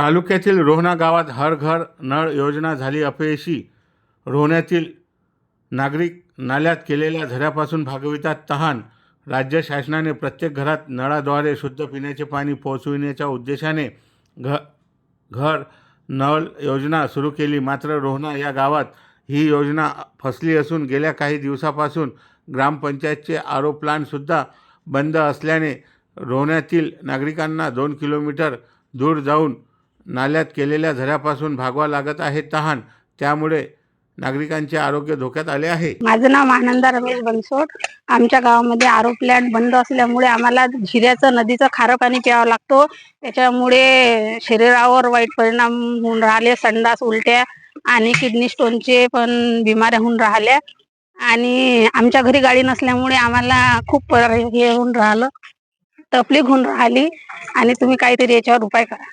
तालुक्यातील रोहणा गावात हर घर नळ योजना झाली अपयशी. रोहण्यातील नागरिक नाल्यात केलेल्या झऱ्यापासून भागवितात तहान. राज्य शासनाने प्रत्येक घरात नळाद्वारे शुद्ध पिण्याचे पाणी पोहोचविण्याच्या उद्देशाने घ घर नळ योजना सुरू केली. मात्र रोहणा या गावात ही योजना फसली असून गेल्या काही दिवसापासून ग्रामपंचायतचे आरो प्लानसुद्धा बंद असल्याने रोहण्यातील नागरिकांना दोन किलोमीटर दूर जाऊन नाल्यात केलेल्या झऱ्यापासून भागवा लागत आहे तहान. त्यामुळे नागरिकांचे आरोग्य धोक्यात आले आहे. माझं नाव आनंदा रमेश बनसोड. आमच्या गावामध्ये आरो प्लॅन्ट बंद असल्यामुळे आम्हाला झिऱ्याचं नदीचं खारं पाणी प्यावं लागतो. त्याच्यामुळे शरीरावर वाईट परिणाम होऊन राहिले संडास उलट्या आणि किडनी स्टोनचे पण बिमाऱ्या होऊन राहिल्या. आणि आमच्या घरी गाडी नसल्यामुळे आम्हाला खूप हे होऊन राहिलं तकलीफ होऊन राहिली. आणि तुम्ही काहीतरी याच्यावर उपाय करा.